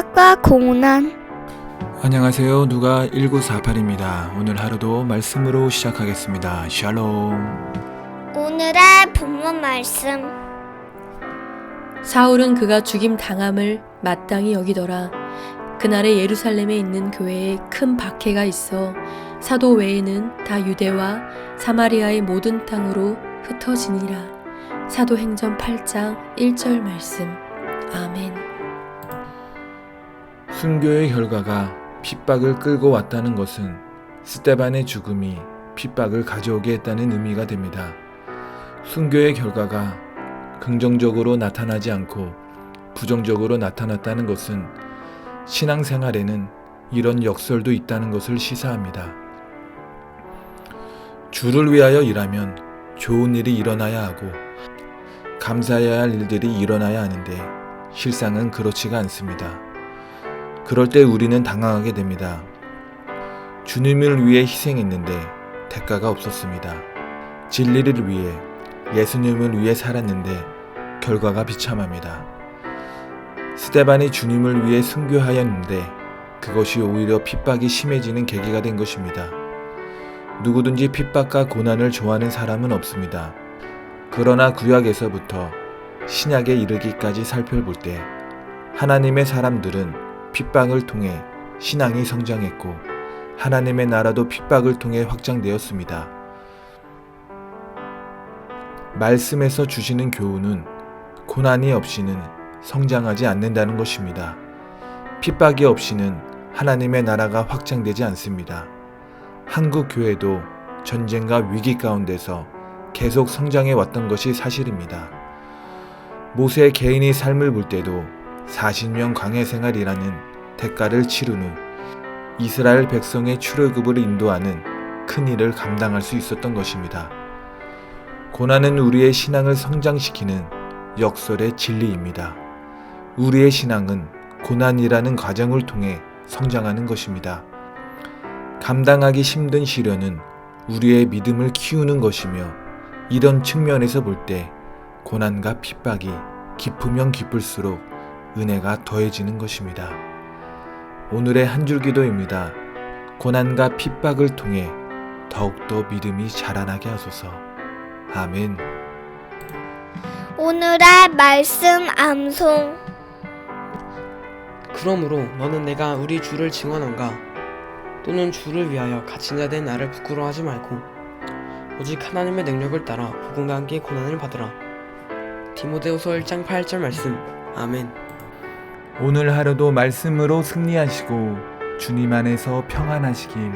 핍박과 고난 안녕하세요. 누가 1948입니다. 오늘 하루도 말씀으로 시작하겠습니다. 샬롬. 오늘의 본문 말씀 사울은 그가 죽임 당함을 마땅히 여기더라. 그날에 예루살렘에 있는 교회에 큰 박해가 있어 사도 외에는 다 유대와 사마리아의 모든 땅으로 흩어지니라. 사도행전 8장 1절 말씀. 아멘. 순교의 결과가 핍박을 끌고 왔다는 것은 스테반의 죽음이 핍박을 가져오게 했다는 의미가 됩니다. 순교의 결과가 긍정적으로 나타나지 않고 부정적으로 나타났다는 것은 신앙생활에는 이런 역설도 있다는 것을 시사합니다. 주를 위하여 일하면 좋은 일이 일어나야 하고 감사해야 할 일들이 일어나야 하는데 실상은 그렇지가 않습니다. 그럴 때 우리는 당황하게 됩니다. 주님을 위해 희생했는데 대가가 없었습니다. 진리를 위해 예수님을 위해 살았는데 결과가 비참합니다. 스테반이 주님을 위해 순교하였는데 그것이 오히려 핍박이 심해지는 계기가 된 것입니다. 누구든지 핍박과 고난을 좋아하는 사람은 없습니다. 그러나 구약에서부터 신약에 이르기까지 살펴볼 때 하나님의 사람들은 핍박을 통해 신앙이 성장했고 하나님의 나라도 핍박을 통해 확장되었습니다. 말씀에서 주시는 교훈은 고난이 없이는 성장하지 않는다는 것입니다. 핍박이 없이는 하나님의 나라가 확장되지 않습니다. 한국 교회도 전쟁과 위기 가운데서 계속 성장해 왔던 것이 사실입니다. 모세 개인이 삶을 볼 때도 40년 광해 생활이라는 대가를 치른 후 이스라엘 백성의 출애굽을 인도하는 큰 일을 감당할 수 있었던 것입니다. 고난은 우리의 신앙을 성장시키는 역설의 진리입니다. 우리의 신앙은 고난이라는 과정을 통해 성장하는 것입니다. 감당하기 힘든 시련은 우리의 믿음을 키우는 것이며 이런 측면에서 볼 때 고난과 핍박이 깊으면 깊을수록 은혜가 더해지는 것입니다. 오늘의 한 줄 기도입니다. 고난과 핍박을 통해 더욱더 믿음이 자라나게 하소서. 아멘. 오늘의 말씀 암송 그러므로 너는 내가 우리 주를 증언한가 또는 주를 위하여 갇힌 자 된 나를 부끄러워하지 말고 오직 하나님의 능력을 따라 복음과 함께 고난을 받으라 디모데후서 1장 8절 말씀 아멘 오늘 하루도 말씀으로 승리하시고 주님 안에서 평안하시길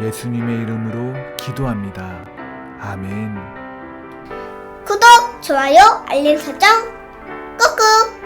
예수님의 이름으로 기도합니다. 아멘. 구독, 좋아요, 알림 설정 꾹꾹